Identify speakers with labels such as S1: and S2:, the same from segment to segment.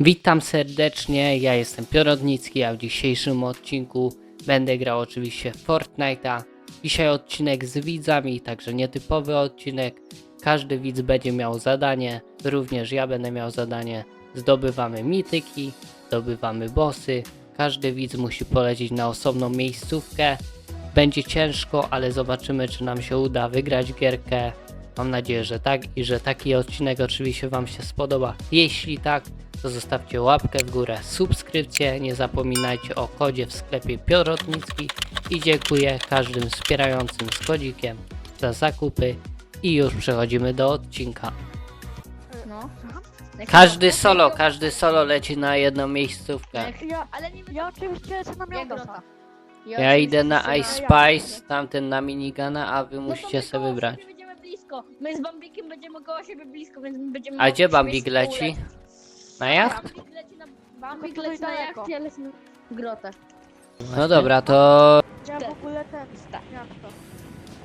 S1: Witam serdecznie, ja jestem Piorodnicki, a w dzisiejszym odcinku będę grał oczywiście Fortnite'a. Dzisiaj odcinek z widzami, także nietypowy odcinek. Każdy widz będzie miał zadanie, również ja będę miał zadanie. Zdobywamy mityki, zdobywamy bossy. Każdy widz musi polecieć na osobną miejscówkę. Będzie ciężko, ale zobaczymy czy nam się uda wygrać gierkę. Mam nadzieję, że tak i że taki odcinek oczywiście Wam się spodoba. Jeśli tak, to zostawcie łapkę w górę, subskrypcję, nie zapominajcie o kodzie w sklepie Piorotnicki i dziękuję każdym wspierającym z kodzikiem za zakupy i już przechodzimy do odcinka.
S2: No.
S1: Każdy solo, każdy solo leci na jedną miejscówkę.
S2: Ja, ale nie
S3: Ja oczywiście lecę na?
S1: Ja idę na Ice Spice, tamten na minigana, a wy
S2: No
S1: musicie sobie wybrać.
S2: My z Bambikiem będziemy koło siebie blisko, więc my będziemy
S1: A
S2: mogli
S1: gdzie Bambik leci? Na jacht?
S2: Bambik leci na, Bambik
S3: Tylko
S2: leci na
S3: daleko.
S2: jachcie, na grotę.
S1: No dobra, to
S3: Ja w ogóle ten,
S2: Tak.
S3: jak to?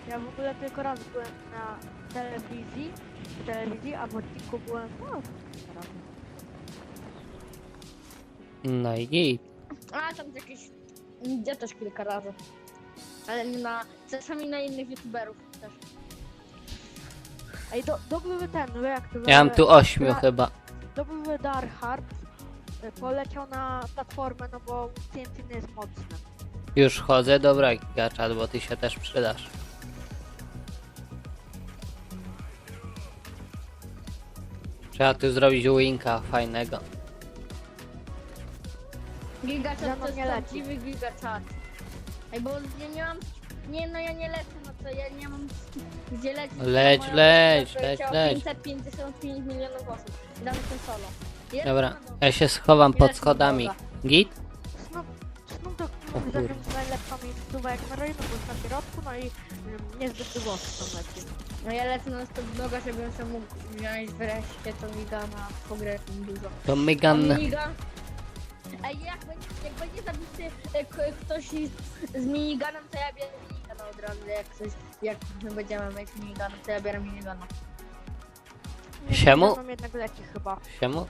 S3: Ja w ogóle tylko raz byłem na telewizji, w telewizji, a w odcinku byłem, no,
S1: no i git.
S2: A tam jakieś... Ja też kilka razy. Ale nie na... Czasami na innych youtuberów też.
S3: Ej, do, dobry ten, no jak to
S1: Ja mam tu ośmiu chyba.
S3: Dobry Darhard y, poleciał na platformę, no bo TNT nie jest mocny.
S1: Już chodzę, dobra gaczat, bo ty się też przydasz. Trzeba tu zrobić winka fajnego.
S3: Mną
S2: to jest
S3: nie leci.
S2: prawdziwy gigachat. Ej, bo ja nie mam... Nie no, ja nie lecę, no to ja nie mam gdzie lecieć.
S1: Leć,
S2: Moja
S1: leć, leć, leć.
S2: 555 milionów osób. Damy ten solo. Jest
S1: Dobra, ja się schowam
S2: Ile
S1: pod schodami. Git?
S3: Snoop, Snoop Dogg
S1: O
S3: mówi, że to jest miejscowa jak na rynku, bo jest na środku, no i y, niezbyt długo tam leci.
S2: No ja lecę na stop noga, żebym sobie mógł wziąć wreszcie to migana, pogrę tym dużo.
S1: To
S2: A
S1: Megan.
S2: minigun? Ej, jak będzie, jak będzie zabity e, k- ktoś z, z miniganem, to ja biorę razu, jak coś, jak my będziemy mieć miniganem, to ja biorę minigana.
S3: Nie,
S1: Siemu?
S3: Ze mną jednak leci chyba.
S1: Siemu?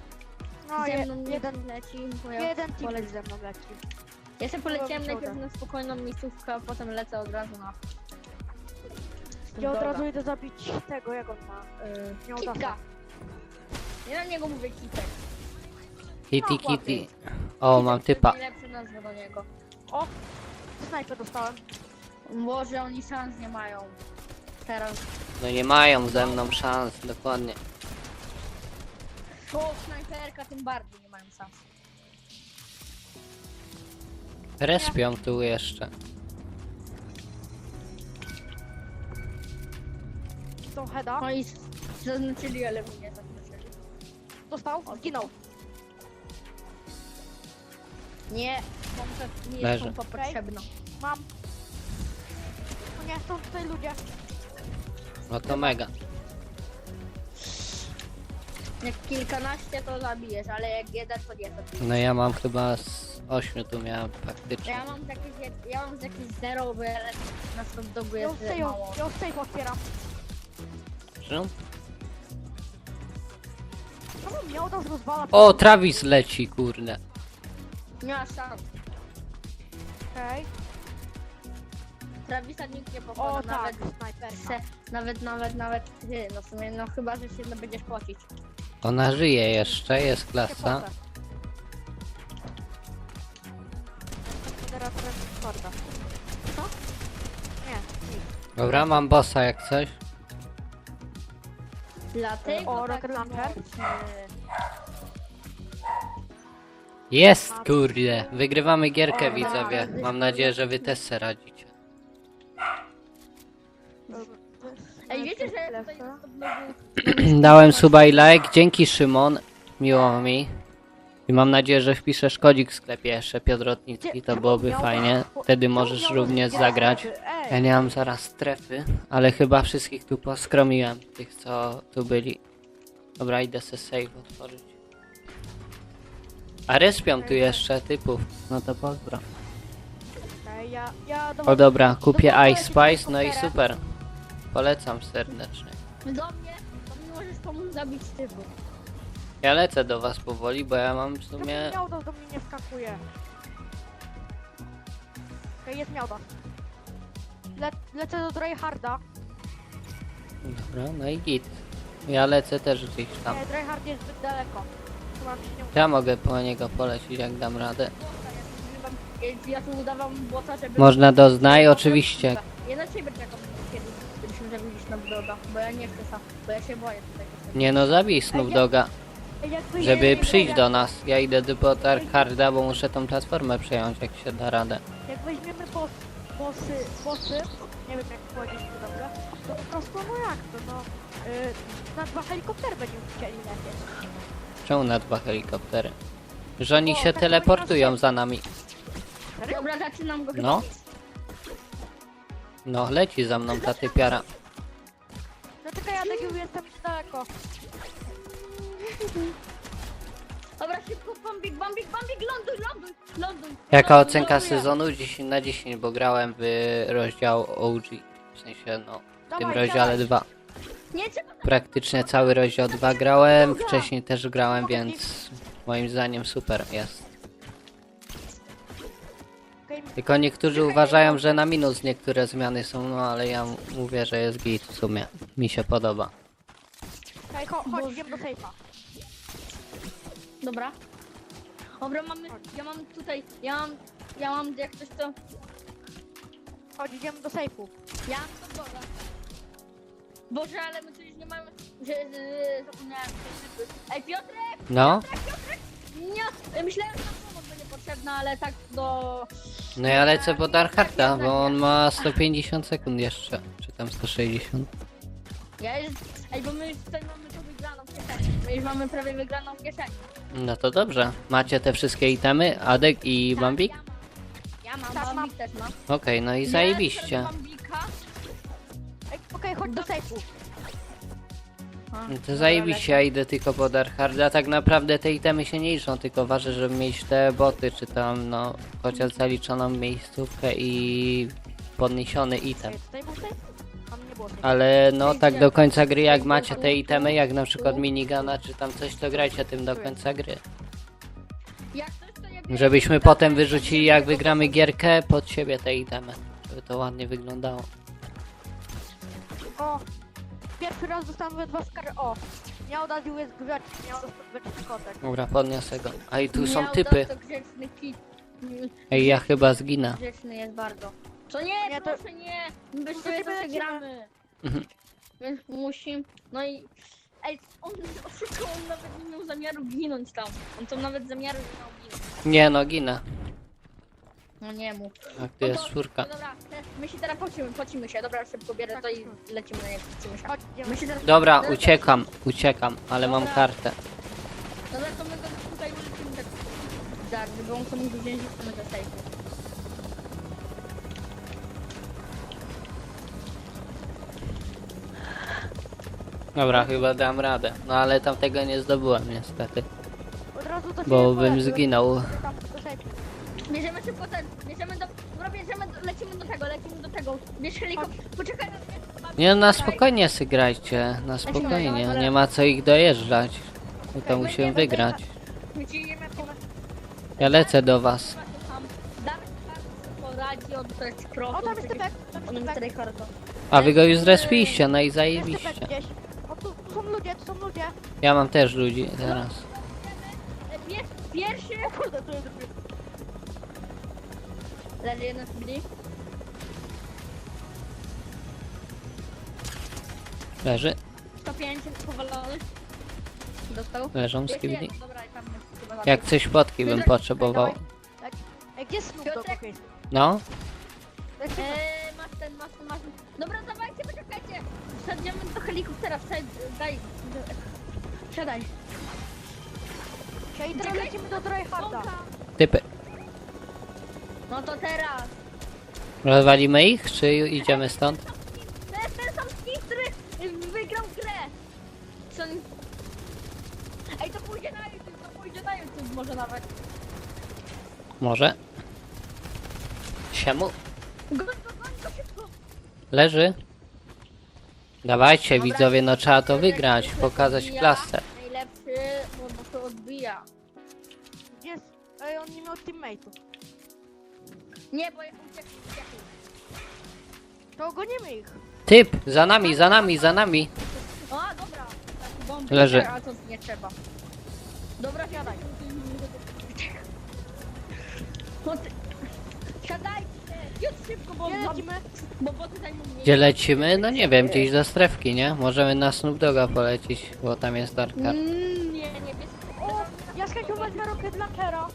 S3: No,
S2: Ze
S3: je,
S2: mną
S3: jeden,
S2: leci, bo ja
S3: jeden team
S2: polec-
S3: ze mną leci.
S2: Ja sobie poleciałem
S3: się
S2: najpierw na spokojną miejscówkę, a potem lecę od razu na...
S3: Ja od razu idę zabić tego, jak on ma.
S2: Y,
S3: Miał
S2: Kitka.
S3: dasa.
S2: Ja na niego mówię kitek.
S1: Kitty
S3: No,
S1: kitty. O, mam typa.
S2: Najlepsza nazwa do niego.
S3: O! Snajpę dostałem.
S2: Może oni szans nie mają. Teraz.
S1: No nie mają ze mną szans, dokładnie.
S2: O, snajperka tym bardziej nie mają szans.
S1: Respią tu jeszcze.
S3: Tą heada.
S2: No i zaznaczyli, ale mnie nie zaznaczyli.
S3: Dostał. Zginął.
S2: Nie, pompa nie
S1: Leży.
S2: jest pompa potrzebna.
S3: Mam. Nie, są tutaj ludzie.
S1: No to mega.
S2: Jak kilkanaście to zabijesz, ale jak jeden to nie zabijesz.
S1: No ja mam chyba z ośmiu tu miałem faktycznie.
S2: Ja mam jakieś, jed- ja mam jakieś zero, bo ja na dobu
S3: Ja
S2: jest
S3: safe,
S2: mało.
S3: ja safe otwieram.
S1: No.
S3: Czemu miał nas rozwala?
S1: O, Travis leci, kurde.
S2: Nie ma szans.
S3: Okej.
S2: Travisa nikt nie
S3: O
S2: pokonał,
S3: tak,
S2: nawet,
S3: snajperka.
S2: nawet, nawet, nawet ty, no w sumie, no chyba, że się no będziesz płacić.
S1: Ona żyje jeszcze, jest klasa.
S3: Discorda.
S2: Co?
S3: Nie, nic.
S1: Dobra, mam bossa jak coś.
S2: Dlatego
S3: O,
S2: tak
S3: Rocket Launcher?
S2: mocny.
S1: Jest, kurde. Wygrywamy gierkę,
S3: O,
S1: widzowie. Mam nadzieję, że wy też se radzicie.
S2: Wiecie, że ja tutaj na.
S1: Dałem suba i like. Dzięki, Szymon. Miło mi. I mam nadzieję, że wpiszesz kodzik w sklepie jeszcze Piotr Rotnicki, to byłoby fajnie. Wtedy możesz również zagrać. Ja nie mam zaraz strefy, ale chyba wszystkich tu poskromiłem, tych co tu byli. Dobra, idę se save otworzyć. A respią tu jeszcze typów, no to pozdro.
S3: ej, ja, ja do
S1: O dobra, kupię Ice Spice, no i super. Polecam serdecznie.
S2: Do mnie, to mi możesz pomóc zabić typu.
S1: Ja lecę do was powoli, bo ja mam w sumie...
S3: Miałdas do mnie nie skakuje? Okej, jest Miałdas. Le lecę do Dryharda.
S1: Dobra, no i git. Ja lecę też gdzieś tam.
S3: Nie, Dryhard jest zbyt daleko. Chyba mi się nie uda.
S1: Ja mogę po niego polecieć, jak dam radę.
S2: Ja, tu udawam bota, żeby...
S1: Można doznaj, oczywiście.
S2: Ja na ciebie czekam zabili Snoop Doga, bo ja nie chcę sam, bo ja się boję tutaj.
S1: Nie no, zabij Snoop Doga, żeby przyjść do nas. Ja idę do Potarharda, bo muszę tą platformę przejąć, jak się da radę.
S3: Jak weźmiemy boss, bossy, bossy, nie wiem jak powiedzieć to dobrze, to po prostu no jak to, no, yy, na dwa helikoptery będziemy chcieli lecieć.
S1: Czemu na dwa helikoptery? Że oni
S3: O,
S1: się
S3: tak
S1: teleportują za nami.
S2: Dobra, zaczynam go
S1: No. No, leci za mną ta typiara.
S3: Czekaj, ja taki jestem daleko.
S2: Dobra, szybko, Bambik, Bambik, Bambik, ląduj, ląduj, ląduj.
S1: Jaka
S2: ląduj,
S1: ocenka
S2: ląduję.
S1: sezonu? 10 na 10, bo grałem w rozdział OG. W sensie, no, w tym
S3: Dawaj,
S1: rozdziale
S3: dawaj.
S1: 2.
S2: Nie trzeba
S1: Praktycznie cały rozdział 2 grałem, wcześniej też grałem, więc moim zdaniem super jest. Tylko niektórzy uważają, że na minus niektóre zmiany są, no ale ja mówię, że jest git w sumie. Mi się podoba.
S3: okay, cho chodź, idziemy do sejfa.
S2: Dobra. Dobra, mamy, ja mam tutaj, ja mam, ja mam jak coś to,
S3: Chodź, idziemy do sejfu.
S2: ja mam to Boga. Boże, ale my tu już nie mamy, że, że zapomniałem. Ej, Piotrek,
S1: No,
S2: nie, myślałem, że nam pomoc będzie potrzebna, ale tak do...
S1: no ja lecę po Darkharta, bo on ma 150 sekund jeszcze, czy tam 160.
S2: Ja już, ej, bo my już tutaj mamy to wygraną w kieszeni. My już mamy prawie wygraną w kieszeni.
S1: No to dobrze. Macie te wszystkie itemy, Adek i Bambik?
S2: Tak, Ja mam,
S3: Tak,
S2: ja mam,
S3: mam.
S2: Bambik też mam.
S1: Okej, no i zajebiście.
S2: teraz Bambika.
S3: Ej, Okej, chodź do sejfu.
S2: A,
S1: No To
S2: dobra,
S1: zajebiście, ja idę tylko po Darkharda. Tak naprawdę te itemy się nie liczą, tylko ważne, żeby mieć te boty, czy tam, no, chociaż zaliczoną miejscówkę i podniesiony item. Ale no tak do końca gry, jak macie te itemy, jak na przykład minigana, czy tam coś, to grajcie tym do końca gry. Żebyśmy potem wyrzucili, jak wygramy gierkę, pod siebie te itemy. Żeby to ładnie wyglądało.
S3: O! Pierwszy raz dostałem we dwa skary. O! Miał dać jest gwiazdki, miał dostać gwiazdki kotek.
S1: Dobra, podniosę go. A i tu są
S2: Miał
S1: typy.
S2: To grzeczny kit.
S1: Ej, ja chyba zginę.
S2: Grzeczny jest bardzo. To nie,
S3: Nie, to-
S2: proszę nie. My bez
S3: to
S2: ciebie zawsze
S3: lecimy.
S2: gramy.
S1: Mhm.
S2: Więc musimy. No i. Ej, on oszukał, on nawet nie miał zamiaru ginąć tam. On tam nawet zamiaru nie miał ginąć.
S1: Nie no, ginę.
S2: No nie mów.
S1: Tak, jest
S2: No to-
S1: czwórka.
S2: No dobra, my się teraz pocimy, pocimy się. Dobra, szybko bierę to i lecimy na niego, pocimy się.
S3: Chodź.
S2: My się teraz...
S1: Dobra,
S2: teraz-
S1: uciekam, uciekam, ale mam
S2: Dobra.
S1: kartę.
S2: Dobra, to my go tutaj ulecimy tak... Tak, żeby on sobie mógł wziąć i chcemy do sejfu.
S1: Dobra, chyba dam radę. No ale tamtego nie zdobyłem niestety.
S3: Od razu do
S1: Bo
S3: siebie
S1: bym
S3: polecę.
S1: zginął.
S2: Bierzemy szybko ten, bierzemy do... Dobra, bierzemy, do, lecimy do tego, lecimy do tego. Bierz helikopter, poczekaj na mnie.
S1: Nie, no, na spokojnie sy grajcie, na spokojnie. Nie ma co ich dojeżdżać. My to musimy wygrać. Ja lecę do was.
S2: Dawid tam to jest pro.
S3: O, tam jest typek, tam jest typek.
S1: A wy go już zrespiliście, no i
S3: Jest
S1: zajebiście.
S3: O, tu, są ludzie, tu są ludzie.
S1: Ja mam też ludzi teraz.
S2: Pier, pierwszy...
S3: O kurde, tu jest.
S2: Leży jeden z bli.
S1: Leży,
S2: 105 powalony. Dostał.
S1: leżą
S2: Jeszcze
S1: skibidi.
S2: jeden, Dobra, i tam jest chyba za-
S1: Jak coś potki bym potrzebował.
S3: Ej, gdzie jest Snoop Dogg?
S2: Piotrek.
S3: Okej.
S1: No.
S2: Eee, masz ten, masz ten, masz ten. Dobra, dawajcie, poczekajcie. Wsadziemy do helikoptera, wsadź, daj. Wsiadaj.
S3: Ej, teraz lecimy do Dryharda.
S2: Smoka.
S1: typy.
S2: No to teraz.
S1: Rozwalimy ich, czy idziemy stąd?
S2: Ten, ten sam skin, który wygrał grę. Co... Ej, to pójdzie na YouTube, to pójdzie na YouTube może nawet.
S1: Może. Siemu.
S2: Goń go, goń go szybko.
S1: Leży. Dawajcie
S2: Dobra.
S1: widzowie, no trzeba to wygrać, pokazać
S2: ja,
S1: klasę.
S2: Najlepszy, bo
S3: Gdzie jest? Ej, on nie miał teammateów.
S2: Nie, bo ja uciekł, uciekł.
S3: To gonimy ich.
S1: Typ, za nami, za nami, za nami.
S2: O, dobra. Bomby.
S1: Leży.
S2: A to nie trzeba. Dobra, siadaj. No ty... Siadajcie! Szybko, bo,
S3: Gdzie
S2: bo,
S3: lecimy?
S2: bo boty zajmą mnie.
S1: Gdzie lecimy? No nie wiem, gdzieś do strefki, nie? Możemy na Snoop Doga polecieć, bo tam jest Darkar.
S2: Mm, nie, nie, bez...
S3: O, ja chęcią wezmę rocket launchera.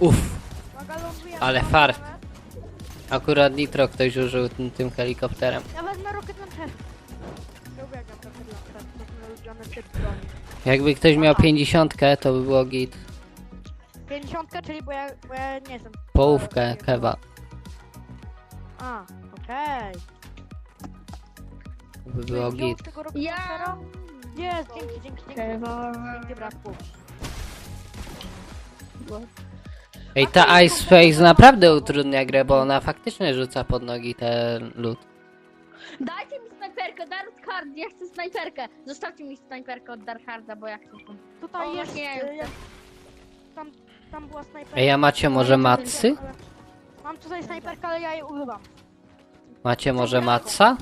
S1: Uff,
S3: Uwaga, lądujemy,
S1: Ale fart. akurat Nitro ktoś użył tym, tym helikopterem.
S3: Ja wezmę rocket launcher. Ja uwielbiam rocket launcher. To mój ulubiony typ broni.
S1: Jakby ktoś miał 50, to by było git.
S3: 50, czyli bo ja, bo ja nie jestem.
S1: Połówkę kewa.
S3: A, okej.
S1: To by było
S3: wziął
S1: git.
S3: z tego rocket
S2: Ja...
S3: launchera? Jest, dzięki, dzięki, dzięki. Dzięki, bratku.
S1: Ej, ta Ice Face naprawdę utrudnia grę, bo ona faktycznie rzuca pod nogi ten lód.
S2: Dajcie mi snajperkę, Dark Hard, ja chcę snajperkę. Zostawcie mi snajperkę od Dark Harda, bo ja chcę tą.
S3: Tutaj
S2: O,
S3: jest...
S2: nie.
S3: e, jak- Tam, tam była snajperka.
S1: Ej, a macie może
S3: ale- Mam tutaj snajperkę, ale ja jej używam.
S1: Macie może matsa?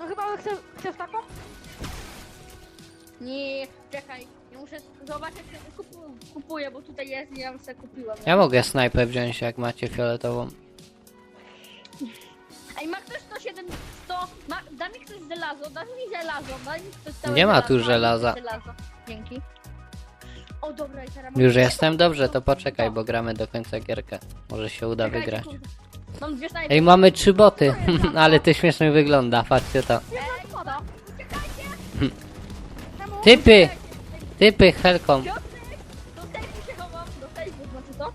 S3: No chyba chcesz, chcesz taką?
S2: Nie, czekaj, muszę zobaczyć, jak kupu, kupuję, bo tutaj jest i
S1: ja mogę snajpę wziąć, jak macie fioletową.
S2: Ej, ma ktoś 107, 100, ma, da mi ktoś żelazo, da mi żelazo, da mi ktoś całe
S1: Nie ma tu żelaza.
S2: Dzięki. O dobra, i teraz
S1: Już jestem dobrze, to poczekaj, bo gramy do końca gierkę. Może się uda
S2: Czekajcie,
S1: wygrać.
S2: kurde. Mam dwie snajpy.
S1: Ej, mamy trzy boty, ale to śmiesznie wygląda, patrzcie to.
S2: Ej, uciekajcie!
S3: Czemu?
S1: Typy! Typy helką.
S2: Piotrek, do tej się chowam, do tej, znaczy co?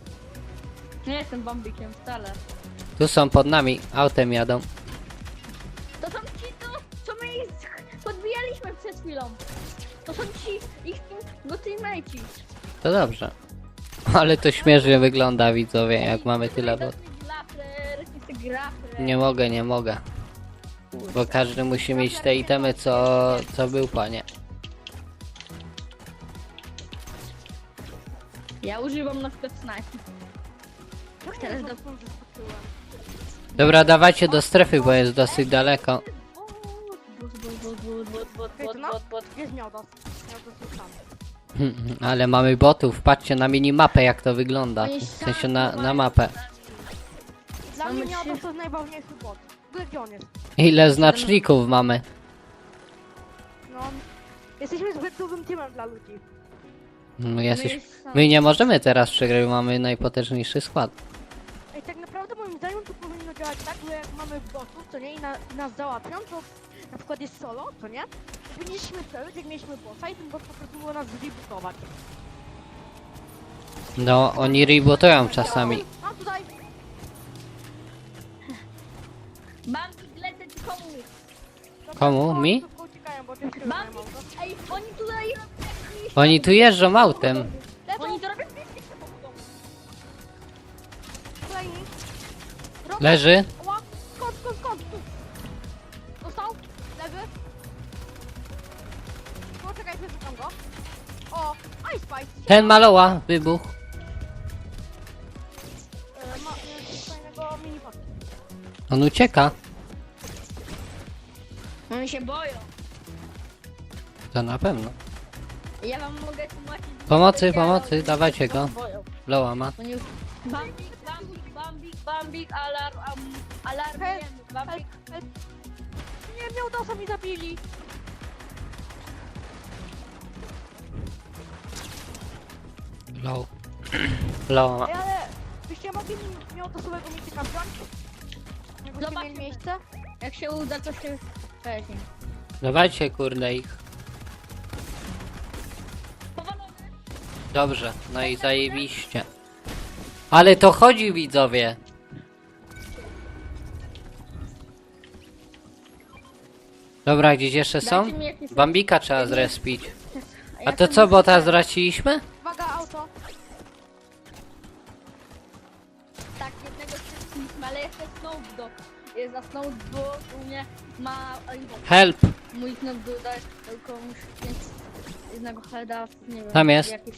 S2: Nie jestem bambikiem wcale.
S1: Tu są pod nami, autem jadą.
S2: To są ci, to, co my ich podbijaliśmy przed chwilą. To są ci, ich go teammateci.
S1: To dobrze. Ale to śmiesznie wygląda, widzowie, jak mamy tyle bot. Nie mogę, nie mogę. Bo każdy musi mieć te itemy, co, co był, panie.
S2: Ja używam na przykład snajpy. Teraz do...
S1: Dobra, dawajcie do strefy, bo jest dosyć daleko.
S3: No? Jest miał dos. Miał dos sam.
S1: Ale mamy botów, patrzcie na minimapę, jak to wygląda. W sensie na, na mapę.
S3: Dla
S2: Mamy
S3: mnie
S2: trzy-
S3: to jest najważniejszy bot. Gdzie on jest?
S1: Ile znaczników mamy?
S3: No, jesteśmy zbyt dużym teamem dla ludzi.
S1: No, jesteś...
S2: jest
S1: My nie możemy teraz przegrać, bo mamy najpotężniejszy skład.
S3: Ej, tak naprawdę moim zdaniem to powinno działać tak, że jak mamy botów, co nie, i, na, nas załatwią, to na przykład jest solo, co nie? Powinniśmy przeżyć, jak mieliśmy bossa i ten bot po prostu było nas zrebootować.
S1: No, oni rebootują czasami.
S3: A tutaj,
S2: Bambik lecę ci komu.
S3: dobra,
S1: Komu? Mi?
S3: szybko uciekają, bo tym się
S2: Bambik, ej, oni tutaj.
S1: Oni tu jeżdżą autem.
S2: Oni to robią.
S3: Robią.
S1: Leży.
S3: Ła, skąd, skąd, skąd? Tu. Dostał? Leży? Czekaj, wyrzucam go. O, Ice Spice.
S1: Ten maloła, wybuch.
S3: E, ma e, fajnego mini pot.
S1: On ucieka.
S2: Oni się boją.
S1: To na pewno.
S2: Ja wam mogę tłumaczyć...
S1: Pomocy, pomocy, dawajcie go.
S2: boją. Oni już... Bambik, bambik, bambik, bambik, alarm, am, alarmujemy, bambik.
S3: Nie, miał dosa mi zabili.
S1: Low. Loła ma.
S3: Ej, ale byście mogli mi miał dosowego mityka wziąć? Jakbyście
S2: Zobaczymy.
S3: mieli miejsce?
S2: Jak się uda, to się... Weźmie.
S1: Dawajcie kurde ich. Dobrze, no i zajebiście. Ale to chodzi widzowie. Dobra, gdzieś jeszcze są?
S2: Dajcie mi jakieś-
S1: Bambika trzeba zrespić. A to co, bo teraz zraciliśmy?
S3: Uwaga, auto.
S2: Tak, jednego strzeliliśmy, ale jeszcze Snoop Dogg. jest zasnął, bo u mnie ma...
S1: Help!
S2: Mój dać tylko muszę mieć jednego heada, nie wiem.
S1: Tam jest.
S2: Jakieś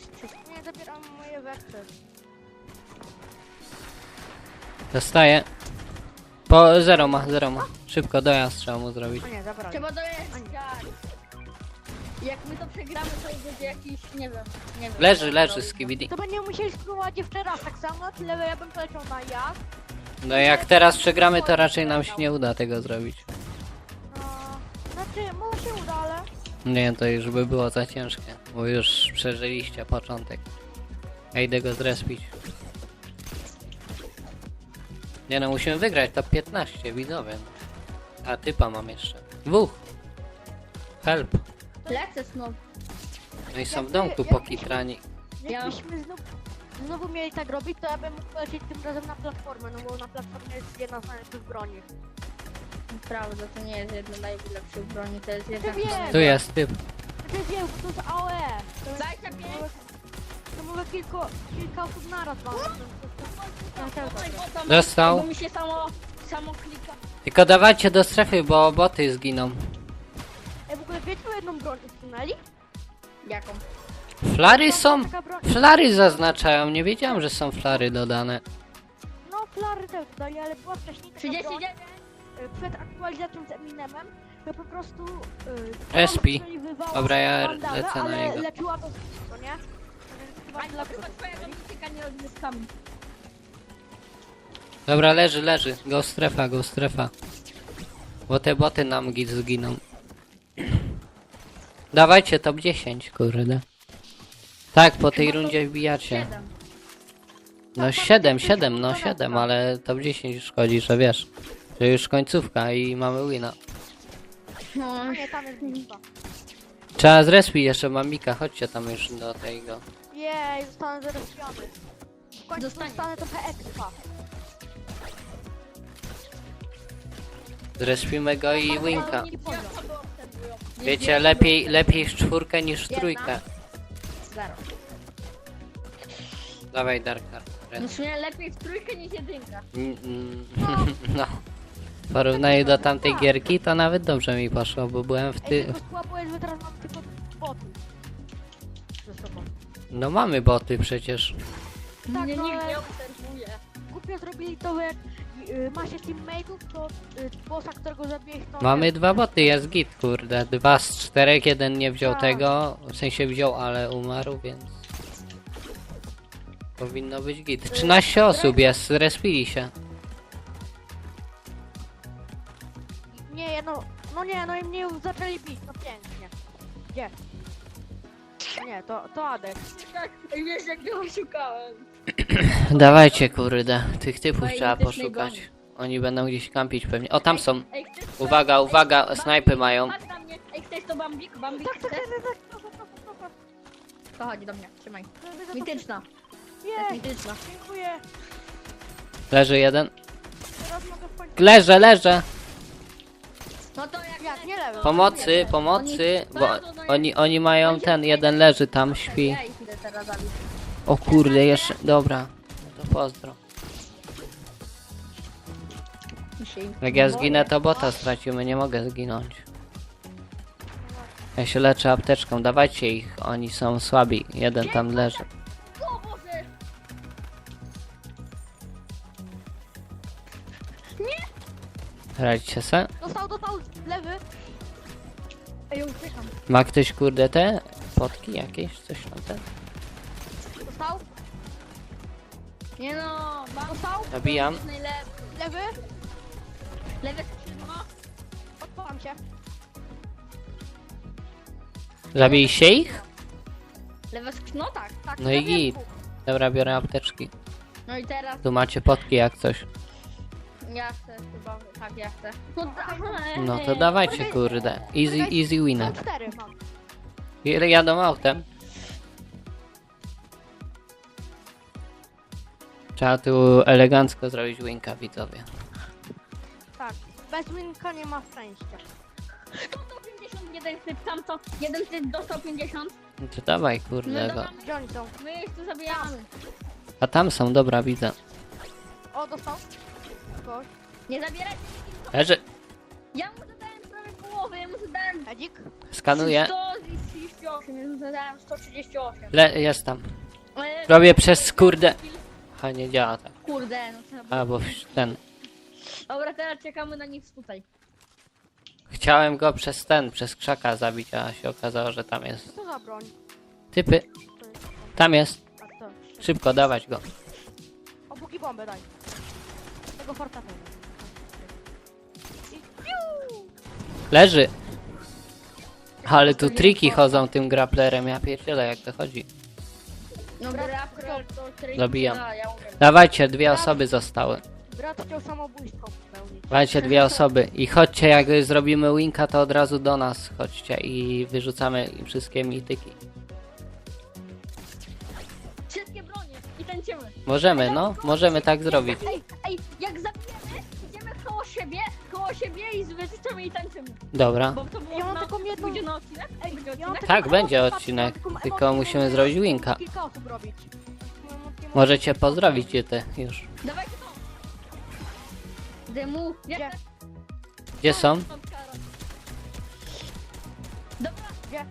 S3: Nie, zabieram moje weksy.
S1: Dostaję. Po zero ma, zero ma. Szybko dojazd trzeba mu zrobić.
S3: O nie, zabrałem.
S2: Trzeba dojeżdżać. Jak my to przegramy, to będzie jakiś, nie wiem, nie wiem.
S1: Leży, leży z KBD.
S3: To będziemy musieli spróbować jeszcze raz tak samo, tyle ja bym poleciał na ja.
S1: No jak teraz przegramy, to raczej nam się nie uda tego zrobić. Nie, to już by było za ciężkie, bo już przeżyliście początek. Ja idę go zrespić. Nie no, musimy wygrać top 15, widzowie. A typa mam jeszcze. Dwóch. Help.
S2: Lecę znowu.
S1: No i są w domku pokitrani.
S3: Jakbyśmy znów, znowu mieli tak robić, to ja bym mógł polecieć tym razem na platformę, no bo na platformie jest jedna z najlepszych broni.
S2: Prawda, to nie jest jedna z najlepszych broni, to jest jedna
S3: wiem.
S1: Tu jest typ.
S3: To jest wiem, bo to jest AOE. To jest,
S2: 25.
S3: to mogę- to mogę kilku, kilka osób naraz mam.
S1: Dostał.
S2: Bo mi się samo, samo klika.
S1: Tylko dawajcie do strefy, bo boty zginą.
S3: Ej, w ogóle wiecie o jedną broń usunęli?
S2: Jaką?
S1: Flary są?
S3: Taka broń.
S1: Flary zaznaczają, nie wiedziałem, że są flary dodane.
S3: No, flary też dodali, ale była wcześniej taka broń,
S2: 39.
S3: y, przed aktualizacją z Eminemem, to po prostu... y,
S1: SP.
S3: wystrzeliwywała
S1: Dobra, ja
S3: bandaże,
S1: lecę na
S3: ale
S1: niego.
S3: leczyła to to nie? Dla
S2: chyba twoja.
S1: Dobra, leży, leży. Go strefa, go strefa. Bo te boty nam git zginą. Dawajcie top 10, kurde. Tak, po tej rundzie wbijacie.
S2: 7.
S1: No 7, 7, no 7, ale top 10 szkodzi, że wiesz. Że już końcówka i mamy wina.
S2: No,
S3: No nie, tam jest bitwa.
S1: Trzeba zrespić jeszcze mamika, chodźcie tam już do tego.
S3: Jej, zostanę zarespiony. W końcu
S2: Dostanie.
S3: dostanę trochę expa.
S1: Zrespimy go i winka.
S2: To
S1: Wiecie, lepiej, lepiej w czwórkę niż w trójkę.
S2: Zero.
S1: Dawaj Darkar.
S2: No w sumie lepiej w trójkę niż jedynka.
S1: Mm, mm, No. W porównaniu do tamtej gierki to nawet dobrze mi poszło, bo byłem w
S3: Ej,
S1: ty...
S3: tylko słabo jest, że teraz mam tylko botów. Ze sobą.
S1: No mamy boty przecież.
S3: Tak,
S2: nie,
S3: no
S2: nikt
S3: ale-
S2: nie obserwuje.
S3: Głupio zrobili to, że jak y, ma się teammateów, to y, bossa, którego zabijesz, to...
S1: Mamy dwa boty, jest git, kurde. Dwa z czterech, jeden nie wziął
S3: Tak.
S1: tego. W sensie wziął, ale umarł, więc... Powinno być git. 13 osób jest, respili się.
S3: No, no nie, no i mnie już zaczęli bić, no pięknie. Gdzie? Nie, to, to Adek.
S2: Ej, wiesz jak go szukałem.
S1: Dawajcie, kurde. Tych typów trzeba poszukać. Oni będą gdzieś kampić pewnie. O, tam są.
S2: Ej, chcesz to-
S1: Uwaga, uwaga, snajpy mają.
S2: Na mnie. Ej, chcesz to Bambik? Bambik,
S3: Tak, tak,
S2: chcesz?
S3: tak, tak, tak, tak, tak, tak,
S2: To chodź do mnie, trzymaj.
S3: tak.
S2: Mityczna. Tak,
S3: Nie,
S2: mityczna.
S3: dziękuję.
S1: Leży jeden.
S3: Teraz mogę w końcu...
S1: Leżę, leżę.
S2: Jak...
S3: Nie lewym.
S1: Pomocy, pomocy, bo oni, oni mają ten, jeden leży tam, śpi.
S2: Ja ich idę teraz zabić.
S1: O kurde, jeszcze, dobra. No to pozdro.
S2: Dzisiaj.
S1: Jak ja zginę, to bota stracimy, nie mogę zginąć. Ja się leczę apteczką, dawajcie ich, oni są słabi, jeden tam leży.
S2: O Boże!
S1: Radźcie se.
S3: Lewy.
S2: Ej, uciekam.
S1: Ma ktoś kurde te potki jakieś, coś tam te?
S3: Dostał,
S2: Nie no, Bambik
S3: dostał,
S1: Zabijam.
S2: jest najlepszy.
S3: lewy.
S2: Lewe skrzydło.
S3: Odpalam się.
S1: Zabijcie ich?
S2: Lewe skrzydło, no tak.
S3: Tak,
S1: No i
S3: zabiłem
S1: git.
S3: dwóch.
S1: Dobra, biorę apteczki.
S2: No i teraz
S1: Tu macie potki jak coś.
S2: Ja chcę chyba, tak ja chcę. No, da-
S1: No to dawajcie kurde. Easy, easy
S3: Są
S1: winner.
S3: cztery mam.
S1: Jadą autem. Trzeba tu elegancko zrobić winka widzowie.
S3: Tak. Bez winka nie ma szczęścia.
S2: To 150, jeden typ tam to, jeden typ dostał 50.
S1: No to dawaj
S2: No
S1: kurde go.
S2: dobra,
S3: Gdzie oni są?
S2: my ich tu zabijamy.
S1: A tam są, dobra widzę.
S3: O, dostał. Kogoś.
S2: Nie zabierajcie mi kilku.
S1: Leży.
S2: Ja mu zadałem prawie połowę, ja mu zadałem
S3: Edzik?
S1: Skanuję.
S2: 138, ja mu zadałem 138.
S1: Le jest tam.
S2: Ale-
S1: Robię przez kurde. A nie działa tak.
S2: Kurde, no trzeba.
S1: A bo ten.
S2: Dobra, teraz czekamy na nich tutaj.
S1: Chciałem go przez ten, przez krzaka zabić, a się okazało, że tam jest.
S3: Co za broń?
S1: Typy.
S3: To jest...
S1: Tam jest.
S3: A to.
S1: Szybko dawać go.
S3: O, póki bombę daj. Tego forta!
S1: Leży. Ale tu triki chodzą tym grapplerem, ja pierdzielę jak to chodzi.
S2: No gra, to trik-
S1: Zabijam.
S2: A, ja umiem.
S1: Dawajcie, dwie osoby zostały.
S3: Brat chciał samobójstwo popełnić.
S1: Dawajcie dwie osoby. I chodźcie, jak zrobimy winka, to od razu do nas chodźcie i wyrzucamy wszystkie mityki. Możemy, no, możemy tak zrobić.
S2: Ej, ej, jak zabijemy, idziemy koło siebie, koło siebie i wyrzucamy i tańczymy.
S1: Dobra.
S2: Bo to było
S3: Ja mam
S2: na,
S3: taką jedną-
S2: będzie na odcinek? Ej, będzie
S3: Ja mam
S2: odcinek?
S1: Tak, będzie odcinek, tylko musimy
S3: żeby
S1: zrobić winka.
S3: Kilka osób robić.
S1: Możecie pozdrowić je ty już.
S2: Dawajcie to. Demu, jak
S3: Gdzie?
S2: tak-
S1: Gdzie są?
S2: Dobra,
S3: Gdzie?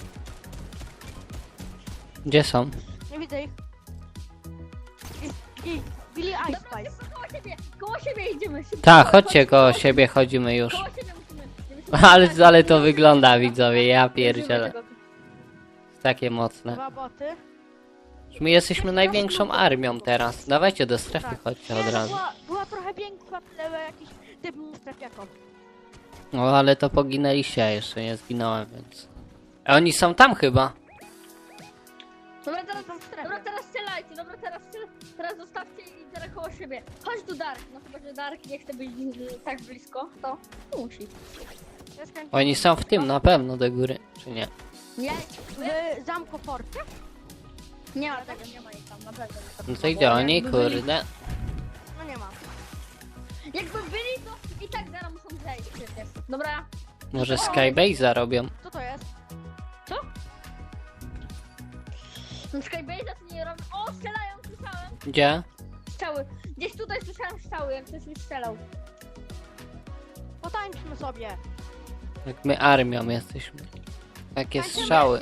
S1: Gdzie są?
S3: Nie widzę ich. I, i, Billy Ice
S2: dobra,
S3: Spice.
S2: szybko koło siebie, koło siebie idziemy. Szybko,
S1: Tak,
S2: chodź,
S1: chodźcie
S2: chodź,
S1: koło siebie, chodzimy już.
S2: Koło siebie musimy. musimy
S1: Ale,
S2: tak,
S1: ale to wygląda widzowie, ja pierdzielę.
S2: tego-
S1: Takie mocne.
S3: Dwa boty.
S1: My jesteśmy największą armią teraz. Dawajcie do strefy,
S3: Tak.
S1: chodźcie od
S3: no
S1: razu.
S3: Była, była trochę większa, ale jakiś typ mi strefiako.
S1: No ale to poginęliście, ja jeszcze nie zginąłem, więc... A oni są tam chyba.
S2: Dobra, teraz, dobra, teraz strzelajcie, dobra, teraz, strzel- teraz zostawcie i teraz koło siebie. Chodź tu Dark, no chyba, że Dark nie chce być mm, tak blisko, to musi.
S3: Ja.
S1: Oni są w tym na pewno do góry, czy nie?
S2: Nie,
S3: W zamku forcie?
S2: nie ma tego, nie ma ich tam, naprawdę. nie tam.
S1: No to gdzie oni,
S2: Jakby byli-
S1: kurde?
S3: No nie ma.
S2: Jakby byli, to i tak zaraz muszą zejść przecież. Dobra,
S1: Może Skybase robią?
S3: Co to jest?
S2: no Skybase'a to nie robią. O, strzelają, słyszałem.
S1: Gdzie?
S2: Strzały. Gdzieś tutaj słyszałem strzały, jak ktoś mi strzelał.
S3: Potańczmy sobie.
S1: Jak my armią jesteśmy. Takie strzały.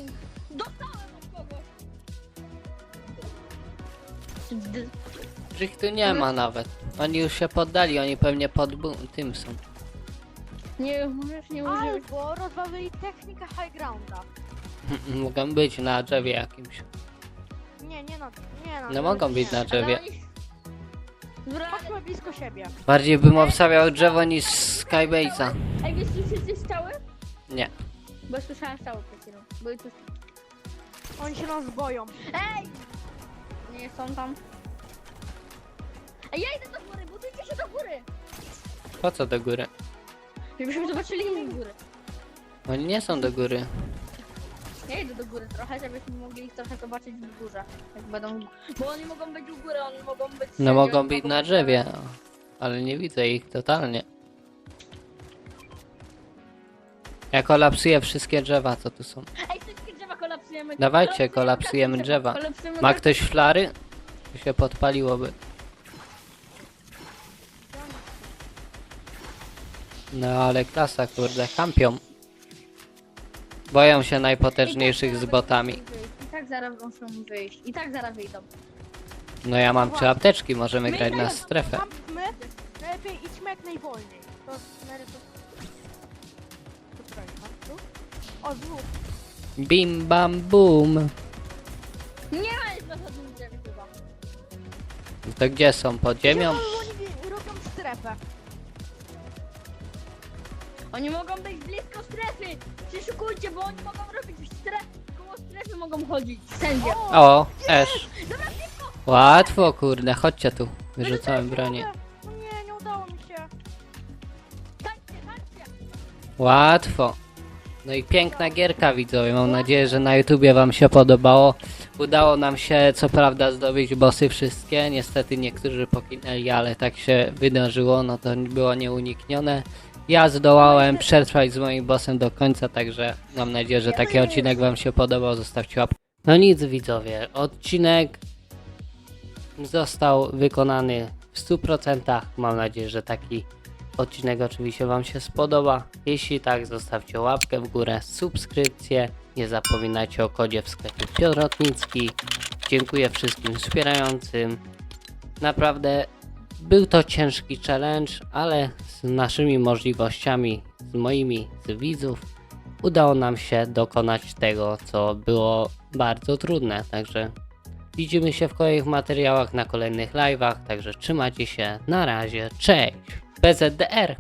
S2: Dostałem od kogoś. D-
S1: ich tu nie ma nawet. Oni już się poddali, oni pewnie pod bu- tym są.
S2: Nie, możesz nie użyć.
S3: Albo rozwalili technikę high grounda.
S1: Mogą być na drzewie jakimś.
S3: Nie, nie na, nie na.
S1: No mogą być na drzewie.
S3: Chodźmy blisko siebie.
S1: Bardziej bym obstawiał drzewo niż Skybase'a.
S2: Ej, wiesz, słyszycie strzały?
S1: Nie.
S2: Bo słyszałem strzały przed chwilą. Były tu...
S3: Oni się nas boją.
S2: Ej! Nie są tam. Ej, ja idę do góry, budujcie się do góry!
S1: Po co do góry?
S2: Żebyśmy zobaczyli inne góry.
S1: Oni nie są do góry.
S2: Ja idę do góry trochę, żebyśmy mogli ich trochę zobaczyć w górze. Jak będą... Bo oni mogą być u góry, oni mogą być...
S1: No
S2: wszędzie,
S1: mogą
S2: oni
S1: być na drzewie. Ale nie widzę ich totalnie. Ja kolapsuję wszystkie drzewa, co tu są.
S2: Ej, wszystkie drzewa kolapsujemy.
S1: Dawajcie, kolapsujemy drzewa.
S2: Kolapsujemy
S1: Ma ktoś flary? To się podpaliłoby. No ale klasa, kurde, kampią. Boją się najpotężniejszych z botami.
S2: I tak zaraz muszą wyjść. I tak zaraz wyjdą.
S1: No ja mam trzy apteczki, możemy grać na strefę.
S3: My lepiej idźmy jak najwolniej. To najlepiej. Tu. O.
S1: Bim bam boom.
S2: Nie ma na żadnym drzewie chyba.
S1: To gdzie są? Pod ziemią?
S3: Oni robią strefę.
S2: Oni mogą być blisko strefy! Przyszukujcie, bo oni mogą robić w strefie. Koło strefy mogą chodzić. Wszędzie.
S1: O, esz. Łatwo, kurde, chodźcie tu. Wyrzucałem bronię.
S3: No nie, nie udało mi się.
S2: Tańczcie, tańczcie!
S1: Łatwo. No i piękna gierka widzowie. Mam nadzieję, że na YouTubie wam się podobało. Udało nam się co prawda zdobyć bossy wszystkie. Niestety niektórzy pokinęli, ale tak się wydarzyło. No to było nieuniknione. Ja zdołałem przetrwać z moim bossem do końca, także mam nadzieję, że taki odcinek wam się podobał. Zostawcie łapkę. No nic widzowie, odcinek został wykonany w 100%. Mam nadzieję, że taki odcinek oczywiście Wam się spodoba. Jeśli tak, zostawcie łapkę w górę, subskrypcję. Nie zapominajcie o kodzie w sklepie Piotr Dziękuję wszystkim wspierającym. Naprawdę był to ciężki challenge, ale z naszymi możliwościami, z moimi, z widzów, udało nam się dokonać tego, co było bardzo trudne. Także widzimy się w kolejnych materiałach, na kolejnych live'ach. Także trzymajcie się. Na razie. Cześć. PZDR.